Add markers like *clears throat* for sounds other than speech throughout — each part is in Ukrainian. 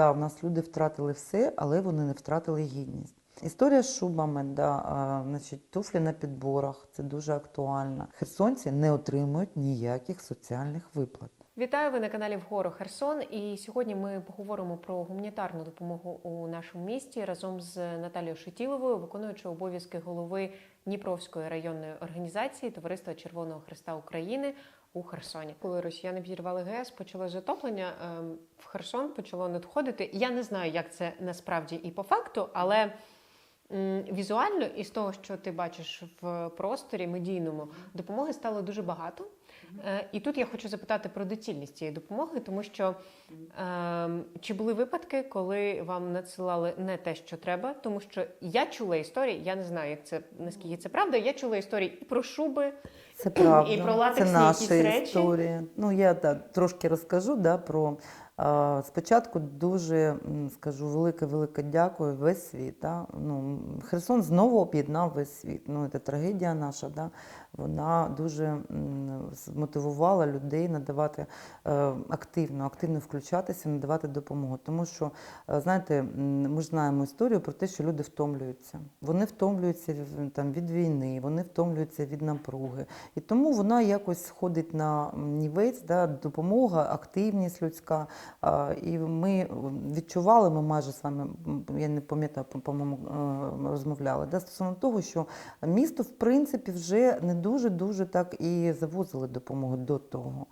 Да, у нас люди втратили все, але вони не втратили гідність. Історія з шубами, да, значить, туфлі на підборах, це дуже актуально. Херсонці не отримують ніяких соціальних виплат. Вітаю ви на каналі Вгору Херсон. І сьогодні ми поговоримо про гуманітарну допомогу у нашому місті разом з Наталією Шетіловою, виконуючи обов'язки голови Дніпровської районної організації Товариства Червоного Христа України у Херсоні. Коли росіяни підірвали ГЕС, почало затоплення ем, в Херсон, почало надходити. Я не знаю, як це насправді і по факту, але. Візуально із того, що ти бачиш в просторі медійному, допомоги стало дуже багато. Е, І тут я хочу запитати про доцільність цієї допомоги, тому що е, чи були випадки, коли вам надсилали не те, що треба, тому що я чула історії, я не знаю, як це наскільки це правда. Я чула історії і про шуби, Це *clears throat* правда. І про це латексні наші якісь речі? історії. Ну, я да, трошки розкажу да, про. А, спочатку дуже скажу велике-велике дякую весь світ. Да. Ну, Херсон знову об'єднав весь світ. Ну, це трагедія наша, да. Вона дуже змотивувала людей надавати е, активно, активно включатися, надавати допомогу. Тому що, е, знаєте, ми ж знаємо історію про те, що люди втомлюються. Вони втомлюються там, від війни, вони втомлюються від напруги. І тому вона якось сходить на нівець, да, допомога, активність людська. І ми відчували, ми майже з вами, я не пам'ятаю, по- по-моєму, е, розмовляли, да, стосовно того, що місто, в принципі, вже не дуже-дуже так і завозили допомогу до того.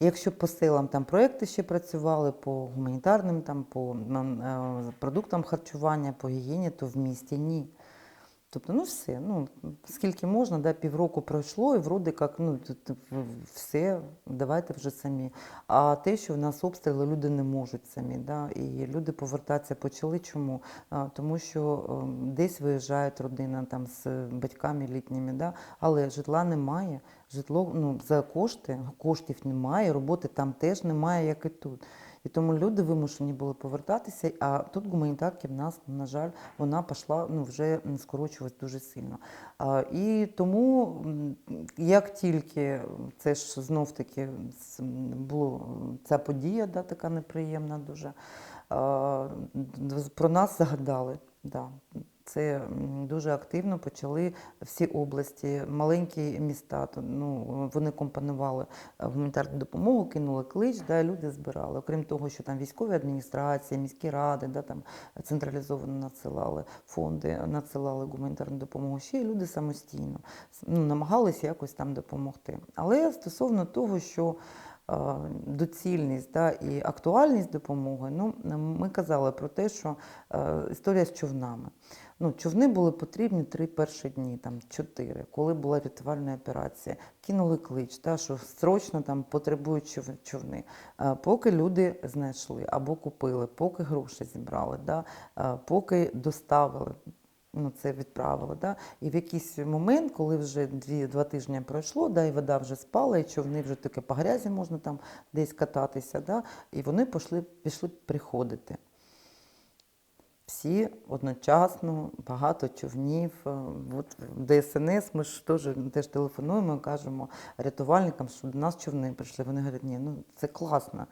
Якщо по силам там проекти ще працювали по гуманітарним, там, по е, продуктам харчування, по гігієні, то в місті ні. Тобто, ну все, ну скільки можна, да, півроку пройшло, і вроде як, ну все, давайте вже самі. А те, що в нас обстріли, люди не можуть самі, да, і люди повертатися почали. Чому? А, тому що ем, десь виїжджають родина там з батьками літніми, да, але житла немає. Житло ну, за кошти, коштів немає, роботи там теж немає, як і тут. І тому люди вимушені були повертатися, а тут гуманітарки в нас, на жаль, вона пішла ну, вже м, дуже сильно. А, і тому, як тільки це ж знов таки була ця подія, да, така неприємна дуже, а, про нас загадали. Да. Це дуже активно почали всі області, маленькі міста. Ну, вони компонували е, гуманітарну допомогу, кинули клич, да, люди збирали. Окрім того, що там військові адміністрації, міські ради, да, там централізовано надсилали фонди, надсилали гуманітарну допомогу. Ще й люди самостійно ну, намагалися якось там допомогти. Але стосовно того, що доцільність да, і актуальність допомоги, ну, ми казали про те, що е, історія з човнами. Ну, човни були потрібні три перші дні, там чотири, коли була рятувальна операція. Кинули клич, та, що срочно там потребують човни. Е, Поки люди знайшли або купили, поки гроші зібрали, да, е, поки доставили. Ну, це відправили. Да? І в якийсь момент, коли вже дві, два тижні пройшло, да, і вода вже спала, і човни вже таке по грязі можна там десь кататися, да? і вони пішли, пішли приходити всі одночасно, багато човнів. Е, От ДСНС ми ж теж, теж телефонуємо кажемо рятувальникам, що до нас човни прийшли. Вони говорять, ні, ну це класно.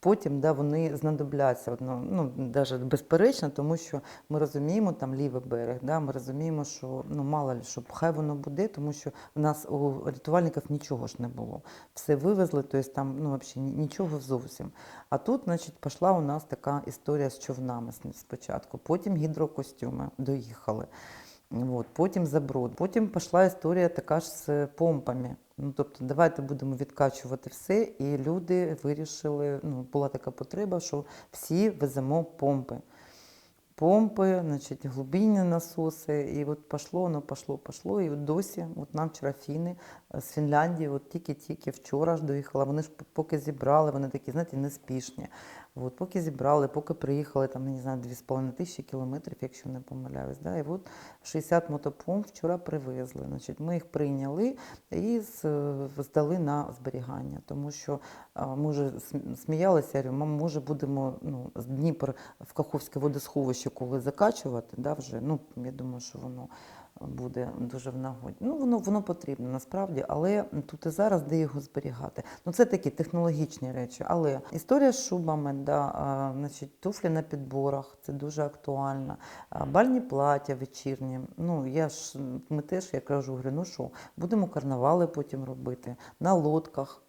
Потім да, вони знадобляться, ну, навіть безперечно, тому що ми розуміємо там лівий берег, да, ми розуміємо, що ну, мало ли, що хай воно буде, тому що в нас у рятувальників нічого ж не було. Все вивезли, тобто там ну, взагалі нічого зовсім. А тут, значить, пішла у нас така історія з човнами спочатку, потім гідрокостюми доїхали. От, потім заброд. Потім пішла історія така ж з помпами. Ну, тобто, давайте будемо відкачувати все. І люди вирішили, ну, була така потреба, що всі веземо помпи. Помпи, значить, глибинні насоси. І от пішло, воно пішло, пішло. І от досі, от нам вчора фіни е, з Фінляндії, от тільки-тільки вчора ж доїхала. Вони ж поки зібрали, вони такі, знаєте, неспішні. От, поки зібрали, поки приїхали, там, не знаю, 2,5 тисячі кілометрів, якщо не помиляюсь. Да? І от 60 мотопомп вчора привезли. Значить, ми їх прийняли і здали на зберігання, тому що ми вже сміялися, «Мам, може будемо ну, з Дніпр в Каховське водосховище, коли закачувати, да, вже, ну, я думаю, що воно буде дуже в нагоді. Ну, воно, воно потрібно насправді, але тут і зараз де його зберігати. Ну, це такі технологічні речі. Але історія з шубами, да, а, значить, туфлі на підборах, це дуже актуально. А, Бальні плаття вечірні. Ну, я ж, ми теж, я кажу, говорю, ну що, будемо карнавали потім робити, на лодках.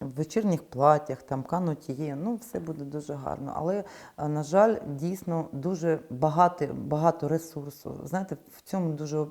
В вечірніх платтях, там канотіє, ну все буде дуже гарно. Але, е, на жаль, дійсно дуже багато, багато ресурсу. Знаєте, в цьому дуже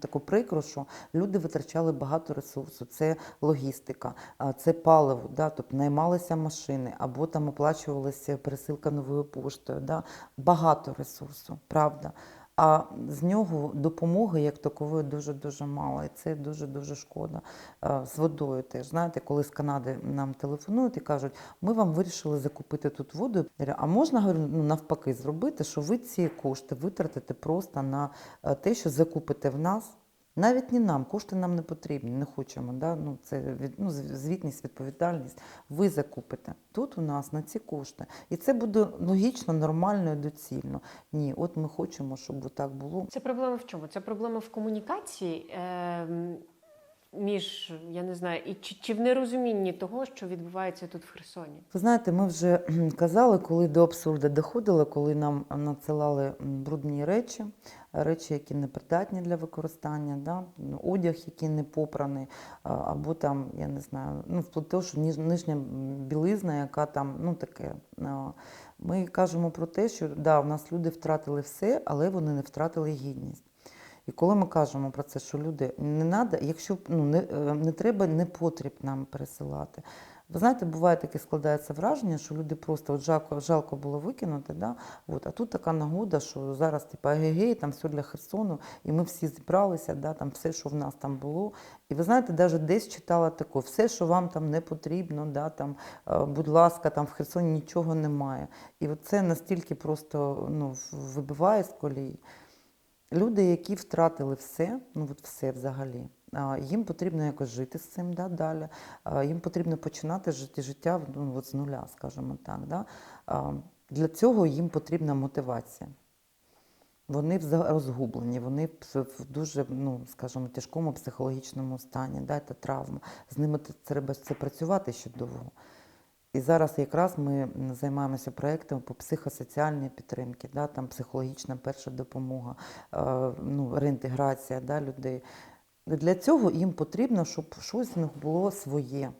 таку прикро, що люди витрачали багато ресурсу. Це логістика, це паливо, да, тобто наймалися машини, або там оплачувалася пересилка новою поштою. Да. Багато ресурсу, правда. А з нього допомоги як такової дуже-дуже мало. І це дуже-дуже шкода. Е, З водою теж. Знаєте, коли з Канади нам телефонують і кажуть, ми вам вирішили закупити тут воду. А можна говорю, ну, навпаки зробити, що ви ці кошти витратите просто на е, те, що закупите в нас. Навіть не нам, кошти нам не потрібні, не хочемо. Да? Ну, це від, ну, звітність, відповідальність. Ви закупите тут у нас на ці кошти. І це буде логічно, нормально і доцільно. Ні, от ми хочемо, щоб так було. Це проблема в чому? Це проблема в комунікації ем, між, я не знаю, і чи, чи в нерозумінні того, що відбувається тут в Херсоні. Ви знаєте, ми вже *clears throat* казали, коли до абсурду доходило, коли нам надсилали брудні речі, речі, які не придатні для використання, да? одяг, який не попраний, або там, я не знаю, ну, вплоть того, що нижня білизна, яка там, ну таке. Ми кажемо про те, що да, у нас люди втратили все, але вони не втратили гідність. І коли ми кажемо про це, що люди не треба, якщо ну, не, е, не треба, не потріб нам пересилати. Ви знаєте, буває таке складається враження, що люди просто от жалко, жалко було викинути, да? от, а тут така нагода, що зараз типу, егегей, там все для Херсону, і ми всі зібралися, да? там все, що в нас там було. І ви знаєте, навіть десь читала таке, все, що вам там не потрібно, да? там, е, будь ласка, там в Херсоні нічого немає. І це настільки просто ну, вибиває з колії. Люди, які втратили все, ну от все взагалі, їм потрібно якось жити з цим да, далі. Їм потрібно починати життя ну, от з нуля, скажімо так. Да. Для цього їм потрібна мотивація. Вони розгублені, вони в дуже, ну, скажімо, тяжкому психологічному стані, да, це травма. З ними треба це працювати ще довго. І зараз якраз ми займаємося проектами по психосоціальній підтримці, да, там психологічна перша допомога, е, ну, реінтеграція да, людей. Для цього їм потрібно, щоб щось в них було своє,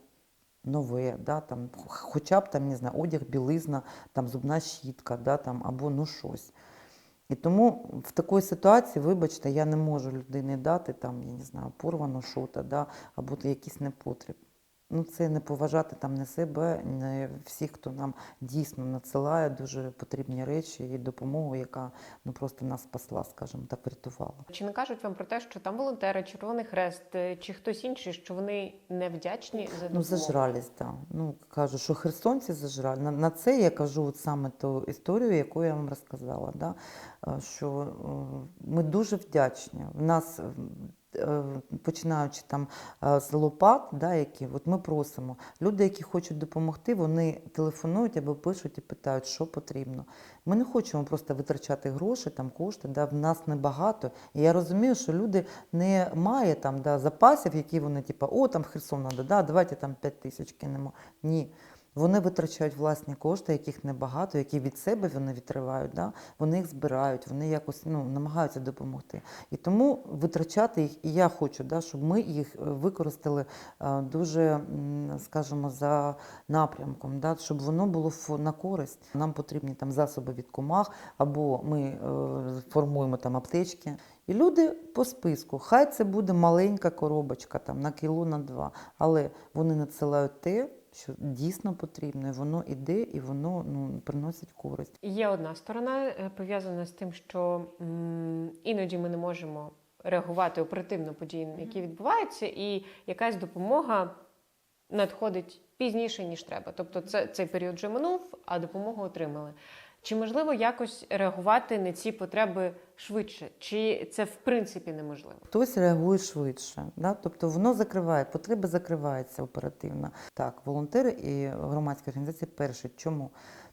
нове, да, там, хоча б там, не знаю, одяг, білизна, там, зубна щітка, да, там, або ну щось. І тому в такій ситуації, вибачте, я не можу людині дати там, я не знаю, порвану шота, да, або якийсь непотріб. Ну, це не поважати там не себе, не всіх, хто нам дійсно надсилає дуже потрібні речі і допомогу, яка ну просто нас спасла, скажімо так, врятувала. Чи не кажуть вам про те, що там волонтери, Червоний Хрест е, чи хтось інший, що вони невдячні за допомогу? Ну, зажрались, так. Ну, кажу, що херсонці зажрали. На, на це я кажу от саме ту історію, яку я вам розказала. Да? е, Що е, ми дуже вдячні. В нас, починаючи там е, з лопат, да, які, от ми просимо. Люди, які хочуть допомогти, вони телефонують або пишуть і питають, що потрібно. Ми не хочемо просто витрачати гроші, там кошти, да, в нас небагато. І я розумію, що люди не мають там да, запасів, які вони, типу, о, там Херсон треба, да, давайте там 5 тисяч кинемо. Ні. Вони витрачають власні кошти, яких небагато, які від себе вони відривають, да? вони їх збирають, вони якось ну, намагаються допомогти. І тому витрачати їх, і я хочу, да, щоб ми їх е, використали е, дуже, скажімо, за напрямком, да, щоб воно було на користь. Нам потрібні там засоби від комах, або ми е, формуємо там аптечки. І люди по списку, хай це буде маленька коробочка там на кіло на два, але вони надсилають те, що дійсно потрібно, воно іде, і воно ну, приносить користь. Є одна сторона е, пов'язана з тим, що м, іноді ми не можемо реагувати оперативно події, які відбуваються, і якась допомога надходить пізніше, ніж треба. Тобто, це, цей період вже минув, а допомогу отримали. Чи можливо якось реагувати на ці потреби швидше? Чи це в принципі неможливо? Хтось реагує швидше, да? тобто воно закриває, потреба закривається оперативно. Так, волонтери і громадські організації перші. Чому?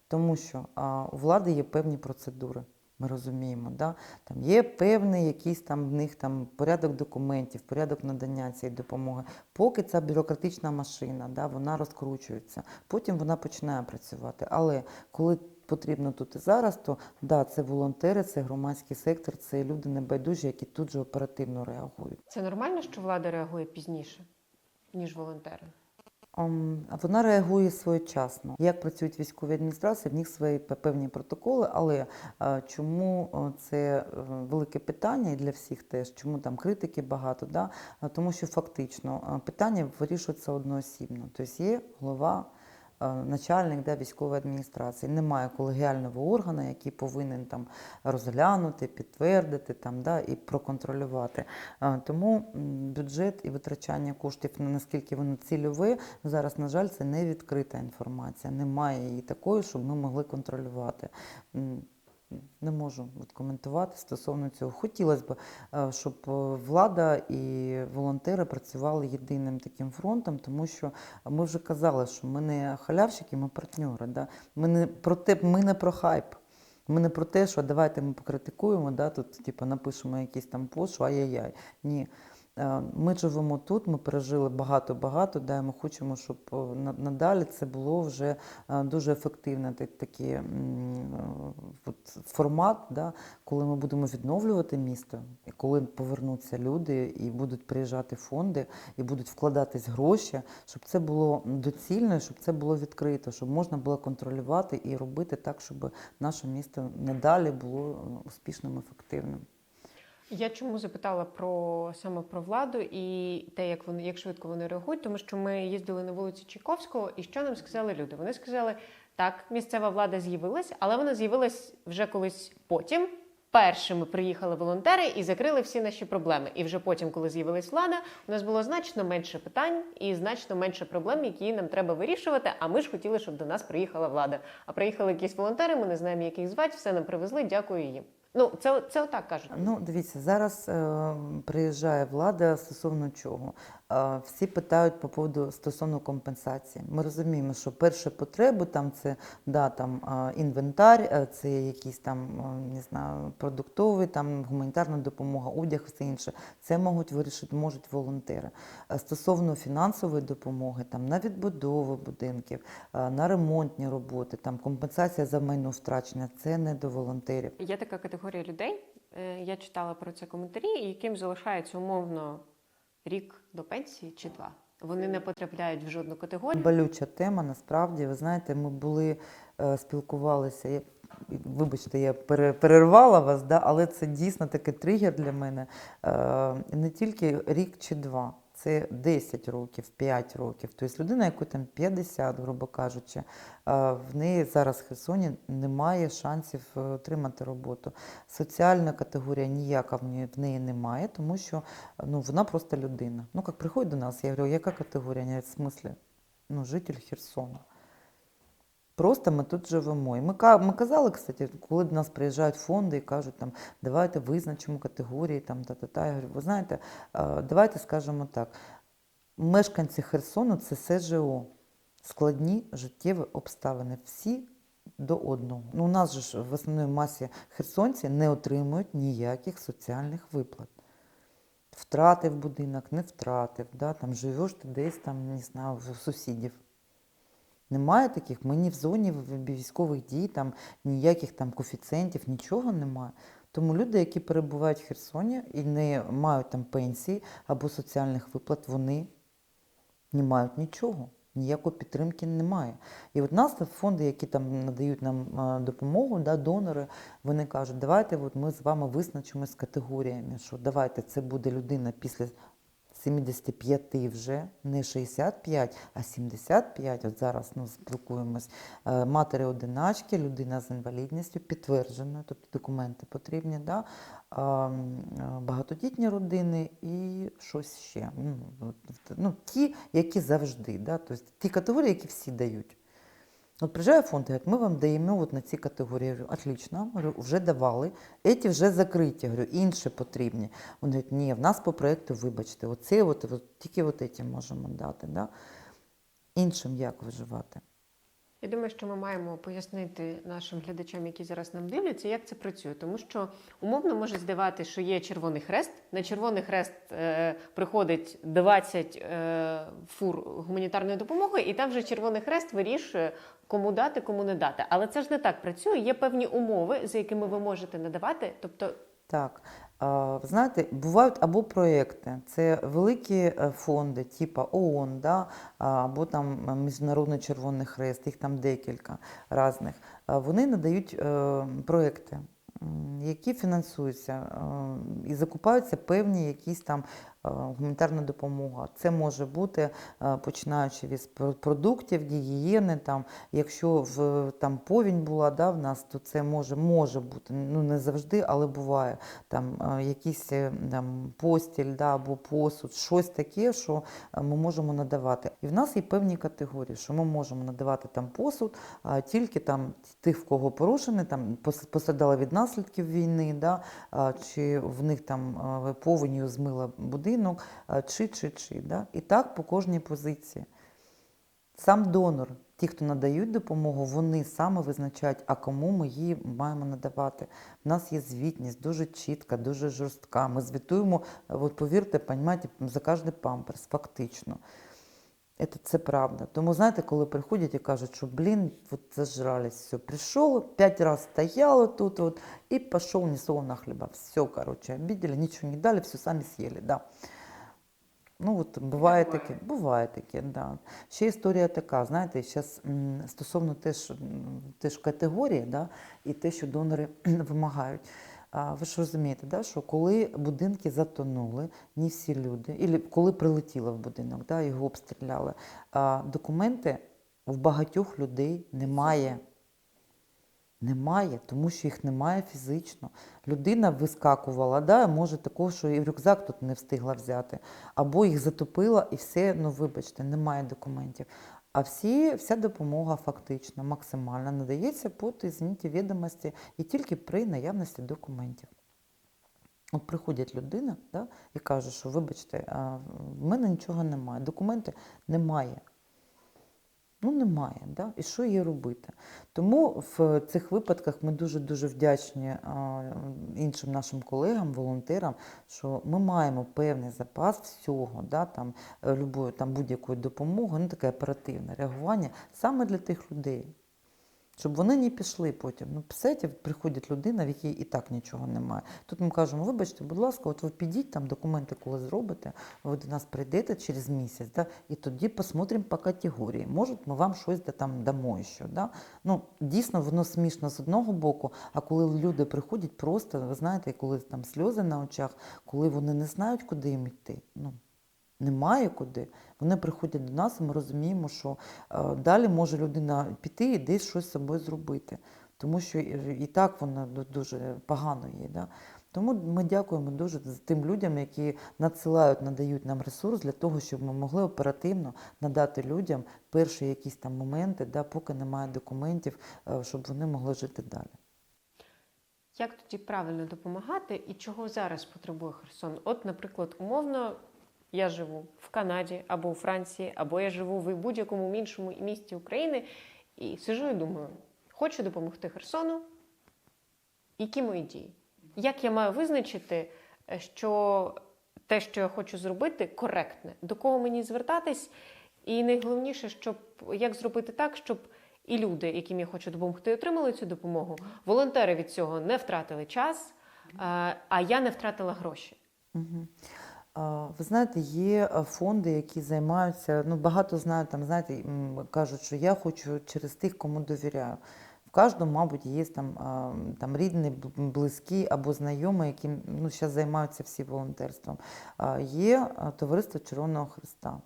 Тому що а, у влади є певні процедури. Ми розуміємо, да? там є певний якийсь там в них там порядок документів, порядок надання цієї допомоги. Поки ця бюрократична машина, да, вона розкручується, потім вона починає працювати. Але коли потрібно тут і зараз, то да, це волонтери, це громадський сектор, це люди небайдужі, які тут же оперативно реагують. Це нормально, що влада реагує пізніше, ніж волонтери? Вона реагує своєчасно. Як працюють військові адміністрації, в них свої певні протоколи. Але е, чому е, це е, велике питання і для всіх теж, чому там критики багато? Да? Тому що фактично питання вирішується одноосібно. Тобто є голова. Е, Начальник да, військової адміністрації немає колегіального органу, який повинен там розглянути, підтвердити там, да, і проконтролювати. Е, Тому бюджет і витрачання коштів, на наскільки воно цільове, зараз, на жаль, це не відкрита інформація. Немає її такої, щоб ми могли контролювати. Не можу коментувати стосовно цього. Хотілося б, е, щоб е, влада і волонтери працювали єдиним таким фронтом, тому що ми вже казали, що ми не халявщики, ми партнери. Да? Ми не про те, ми не про хайп. Ми не про те, що давайте ми покритикуємо, да, тут типу, напишемо якийсь там пост, що ай-яй-яй. Ні. Е, Ми живемо тут, ми пережили багато-багато, да, і ми хочемо, щоб е, на- надалі це було вже е, дуже ефективне та- такий формат, да, коли ми будемо відновлювати місто, і коли повернуться люди і будуть приїжджати фонди, і будуть вкладатись гроші, щоб це було доцільно, щоб це було відкрито, щоб можна було контролювати і робити так, щоб наше місто надалі було успішним, ефективним. Я чому запитала про саме про владу і те, як вони як швидко вони реагують, тому що ми їздили на вулиці Чайковського, і що нам сказали люди? Вони сказали, так, місцева влада з'явилась, але вона з'явилась вже колись потім. Першими приїхали волонтери і закрили всі наші проблеми. І вже потім, коли з'явилась влада, у нас було значно менше питань і значно менше проблем, які нам треба вирішувати. А ми ж хотіли, щоб до нас приїхала влада. А приїхали якісь волонтери, ми не знаємо, як їх звати, все нам привезли. Дякую їм. Ну, це, це отак кажуть. Ну, дивіться, зараз е, приїжджає влада стосовно чого. Всі питають по поводу стосовно компенсації. Ми розуміємо, що перші потреби там це да, там, інвентар, е, це якісь там не знаю, продуктовий, там гуманітарна допомога, одяг, все інше. Це можуть вирішити можуть волонтери. Е, Стосовно фінансової допомоги, там на відбудову будинків, е, на ремонтні роботи, там компенсація за майно втрачення, це не до волонтерів. Є така категорія людей. Я читала про це коментарі, яким залишається умовно рік до пенсії чи два. Вони не потрапляють в жодну категорію. Болюча тема, насправді, ви знаєте, ми були, е, спілкувалися. Вибачте, я пере- перервала вас, да, але це дійсно такий тригер для мене. Е, не тільки рік чи два, це 10 років, 5 років. Тобто людина, яку там 50, грубо кажучи, в неї зараз в Херсоні немає шансів е, отримати роботу. Соціальна категорія ніяка в неї, немає, тому що ну, вона просто людина. Ну, як приходить до нас, я говорю, яка категорія? Ні, в смислі? Ну, житель Херсона. Просто ми тут живемо. І ми, ми казали, кстати, коли до нас приїжджають фонди і кажуть, там, давайте визначимо категорії, там, та-та-та. Я говорю, ви знаєте, давайте скажемо так. Мешканці Херсону це СЖО. Складні життєві обставини. Всі до одного. Ну, у нас же ж в основній масі херсонці не отримують ніяких соціальних виплат. Втратив будинок, не втратив, да, там живеш ти десь там, не знаю, в сусідів. Немає таких, ми ні в зоні військових дій, там ніяких там коефіцієнтів, нічого немає. Тому люди, які перебувають в Херсоні і не мають там пенсії або соціальних виплат, вони не мають нічого. Ніякої підтримки немає. І от нас фонди, які там надають нам допомогу, да, донори, вони кажуть, давайте от ми з вами визначимось з категоріями, що давайте це буде людина після 75 вже, не 65, а 75. От зараз ну, спілкуємось. Е, Матері одиначки, людина з інвалідністю, підтвердженою, тобто документи потрібні, да? е, багатодітні родини і щось ще. Ну, ну, ті, які завжди, да? тобто, ті категорії, які всі дають. От приїжджає фонд, говорить, ми вам даємо от на ці категорії. Я говорю, отлично, говорю, вже давали, еті вже закриті, говорю, інші потрібні. Вони говорять, ні, в нас по проєкту, вибачте, оце от, от, тільки от ці можемо дати. Да? Іншим як виживати? Я думаю, що ми маємо пояснити нашим глядачам, які зараз нам дивляться, як це працює. Тому що умовно може здавати, що є Червоний Хрест. На Червоний Хрест е, приходить 20 е, фур гуманітарної допомоги, і там вже Червоний Хрест вирішує, кому дати, кому не дати. Але це ж не так працює. Є певні умови, за якими ви можете надавати. Тобто, Так, знаєте, бувають або проекти, це великі е, фонди, типу ООН, да, або там е, Міжнародний Червоний Хрест, їх там декілька різних. Вони надають е, проекти, які фінансуються і закупаються певні якісь там гуманітарна допомога. Це може бути е, починаючи від продуктів, гігієни, там, якщо в там повінь була да, в нас, то це може, може бути, ну не завжди, але буває там е, якийсь е, там, постіль да, або посуд, щось таке, що е, ми можемо надавати. І в нас є певні категорії, що ми можемо надавати там посуд тільки там тих, в кого порушені, там пос- постраждали від наслідків війни, да, чи в них там повенью змила будинок, а, чи, чи, чи. Да. І так по кожній позиції. Сам донор, ті, хто надають допомогу, вони саме визначають, а кому ми її маємо надавати. У нас є звітність дуже чітка, дуже жорстка. Ми звітуємо, от повірте, за кожний памперс, фактично. Це, це правда. Тому знаєте, коли приходять і кажуть, що блін, от зажрались, все, прийшов, п'ять разів стояло тут от, і пішов ні слова на хліба. Все, короче, обидели, нічого не дали, все самі з'їли. Да. Ну, от буває таке, буває таке, да. Ще історія така, знаєте, зараз стосовно теж, теж категорії, да, і те, що донори *clears throat* вимагають. Ви ж розумієте, да, що коли будинки затонули, не всі люди, і коли прилетіло в будинок, да, його обстріляли, документи в багатьох людей немає. Немає, тому що їх немає фізично. Людина вискакувала, да, може такого, що і рюкзак тут не встигла взяти, або їх затопила і все, ну вибачте, немає документів. А всі, вся допомога фактично максимально надається по зміні відомості і тільки при наявності документів. От приходять людина да, і каже, що вибачте, в мене нічого немає, документи немає. Ну, немає, да? і що їй робити? Тому в цих випадках ми дуже-дуже вдячні іншим нашим колегам, волонтерам, що ми маємо певний запас всього, да, там, е, любої, там, будь-якої допомоги, ну, таке оперативне реагування саме для тих людей. Щоб вони не пішли потім. Ну, представляєте, приходить людина, в якій і так нічого немає. Тут ми кажемо, вибачте, будь ласка, от ви підіть там документи, коли зробите, ви до нас прийдете через місяць, да, і тоді посмотримо по категорії. Може, ми вам щось да, там дамо ще. Да? Ну, дійсно, воно смішно з одного боку, а коли люди приходять просто, ви знаєте, коли там сльози на очах, коли вони не знають, куди їм йти. Ну, немає куди. Вони приходять до нас, і ми розуміємо, що е, далі може людина піти і десь щось з собою зробити. Тому що і, так воно дуже погано є. Да? Тому ми дякуємо дуже тим людям, які надсилають, надають нам ресурс для того, щоб ми могли оперативно надати людям перші якісь там моменти, да, поки немає документів, е, щоб вони могли жити далі. Як тоді правильно допомагати і чого зараз потребує Херсон? От, наприклад, умовно, я живу в Канаді або у Франції, або я живу в будь-якому іншому місті України і сижу і думаю, хочу допомогти Херсону. Які мої дії? Як я маю визначити, е, що те, що я хочу зробити, коректне? До кого мені звертатись? І найголовніше, щоб як зробити так, щоб і люди, яким я хочу допомогти, отримали цю допомогу. Волонтери від цього не втратили час, а а я не втратила гроші. Мгм. Ви знаєте, є е, фонди, які займаються, ну багато знають, там, знаєте, кажуть, що я хочу через тих, кому довіряю. В кожному, мабуть, є там, там рідні, близькі або знайомі, які ну, зараз займаються всі волонтерством. Є Товариство Червоного Христа.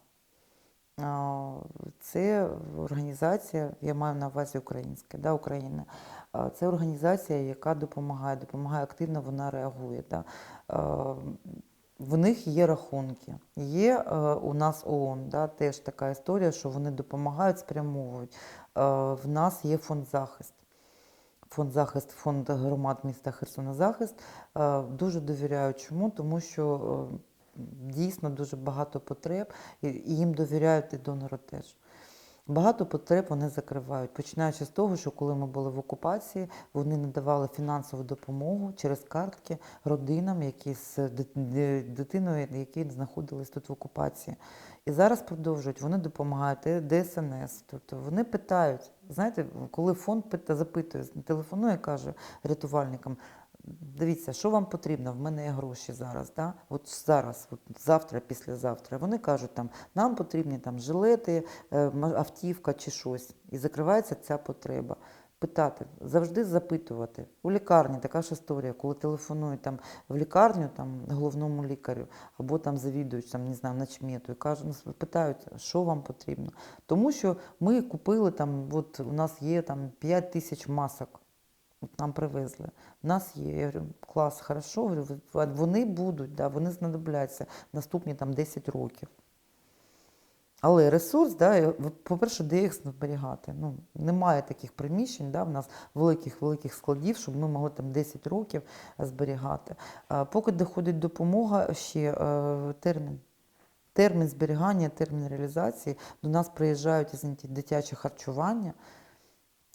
Це організація, я маю на увазі українська, да, Україна. Це організація, яка допомагає, допомагає активно, вона реагує. Да. В них є рахунки. Є е, у нас ООН, да, теж така історія, що вони допомагають, спрямовують. Е, в нас є фонд захист. Фонд захист, фонд громад міста Херсона захист. Е, дуже довіряю. Чому? Тому що е, дійсно дуже багато потреб, і їм довіряють і донори теж. Багато потреб вони закривають, починаючи з того, що коли ми були в окупації, вони надавали фінансову допомогу через картки родинам, які з дит- дитиною, які знаходились тут в окупації. І зараз продовжують, вони допомагають ДСНС. Тобто вони питають, знаєте, коли фонд запитує, телефонує, каже рятувальникам. Дивіться, що вам потрібно? В мене є гроші зараз. Да? От зараз, от завтра, післязавтра. Вони кажуть, там, нам потрібні там, жилети, е, автівка чи щось. І закривається ця потреба. Питати, завжди запитувати. У лікарні така ж історія, коли телефонують там в лікарню, там головному лікарю, або там завідують, там, не знаю, начмету, і кажуть, ну, питають, що вам потрібно. Тому що ми купили там, от у нас є там 5 тисяч масок. От нам привезли. У нас є, я говорю, клас, хорошо, говорю, вони будуть, да, вони знадобляться наступні там 10 років. Але ресурс, да, по-перше, де їх зберігати? Ну, немає таких приміщень, да, в нас великих великих складів, щоб ми могли там 10 років зберігати. Поки доходить допомога, ще е, термін. Термін зберігання, термін реалізації. До нас приїжджають извините, дитяче харчування.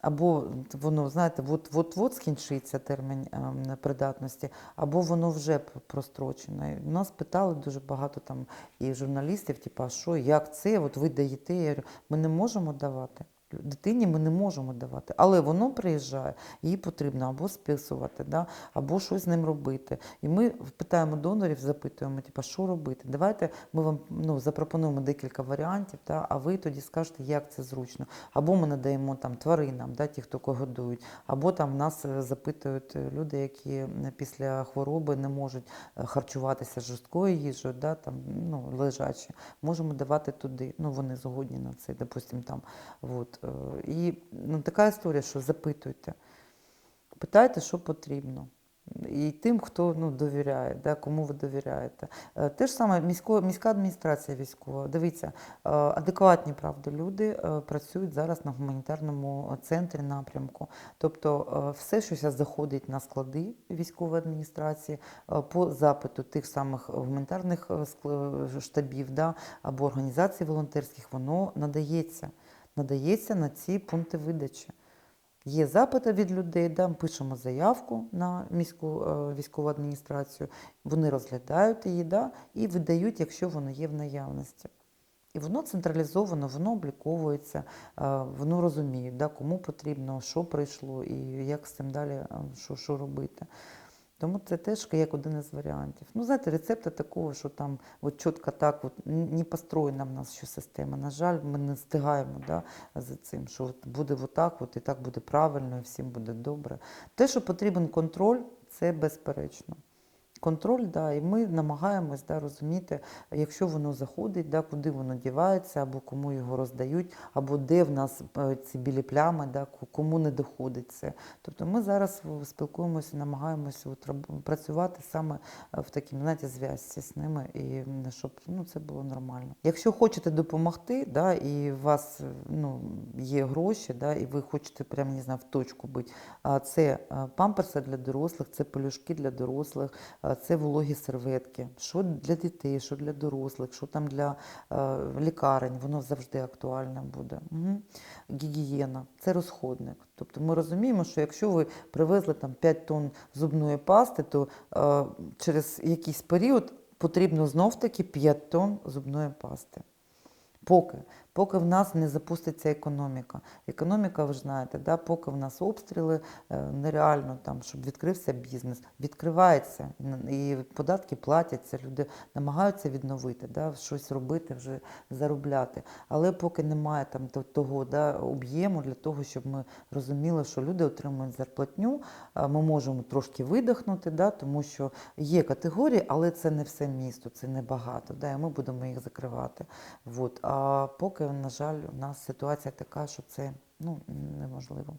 Або воно, знаєте, от, от, от скінчиться термін ем, придатності, або воно вже прострочено. І нас питали дуже багато там і журналістів, типу, а що, як це? От ви даєте? Я говорю, ми не можемо давати. Дитині ми не можемо давати, але воно приїжджає, їй потрібно або списувати, да, або щось з ним робити. І ми питаємо донорів, запитуємо, типу, що робити. Давайте ми вам ну, запропонуємо декілька варіантів, да, а ви тоді скажете, як це зручно. Або ми надаємо там тваринам, да, ті, хто годують, або там нас е, запитують е, люди, які після хвороби не можуть е, харчуватися жорсткою їжею, да, там, ну, лежачі. Можемо давати туди. Ну, вони згодні на це, допустимо, там. Е, І ну, така історія, що запитуйте, питайте, що потрібно. І тим, хто ну, довіряє, да, кому ви довіряєте. Е, Те ж саме місько, міська адміністрація військова. Дивіться, е, адекватні правда люди працюють зараз на гуманітарному центрі напрямку. Тобто все, що зараз заходить на склади військової адміністрації по запиту тих самих гуманітарних штабів да, або організацій волонтерських, воно надається. Надається на ці пункти видачі. Є запити від людей, да, пишемо заявку на міську е, військову адміністрацію, вони розглядають її да, і видають, якщо воно є в наявності. І воно централізовано, воно обліковується, е, воно розуміє, да, кому потрібно, що прийшло і як з цим далі, е, що, що робити. Тому це теж як один із варіантів. Ну, знаєте, рецепта такого, що там от чітко так, от, не построєна в нас ще система. На жаль, ми не встигаємо да, за цим, що от буде отак, от, і так буде правильно, і всім буде добре. Те, що потрібен контроль, це безперечно. Контроль, да, і ми намагаємось да, розуміти, якщо воно заходить, да, куди воно дівається, або кому його роздають, або де в нас е, ці білі плями, да, кому не доходить це. Тобто ми зараз спілкуємося, намагаємося працювати саме е, в такій знаєте, зв'язці з ними, і щоб ну, це було нормально. Якщо хочете допомогти, да, і у вас е, ну, є гроші, да, і ви хочете прямо не знаю, в точку бути, це е, памперси для дорослих, це пелюшки для дорослих, е, це вологі серветки. Що для дітей, що для дорослих, що там для е, лікарень, воно завжди актуальне буде. Угу. Гігієна це розходник. Тобто ми розуміємо, що якщо ви привезли там 5 тонн зубної пасти, то е, через якийсь період потрібно знов-таки 5 тонн зубної пасти. Поки, поки в нас не запуститься економіка. Економіка, ви ж знаєте, да, поки в нас обстріли е, нереально, там, щоб відкрився бізнес, відкривається, і податки платяться, люди намагаються відновити, да, щось робити, вже заробляти. Але поки немає там того да, об'єму для того, щоб ми розуміли, що люди отримують зарплатню, ми можемо трошки видихнути, да, тому що є категорії, але це не все місто, це не багато, да, і ми будемо їх закривати. От. А поки, на жаль, у нас ситуація така, що це ну, неможливо.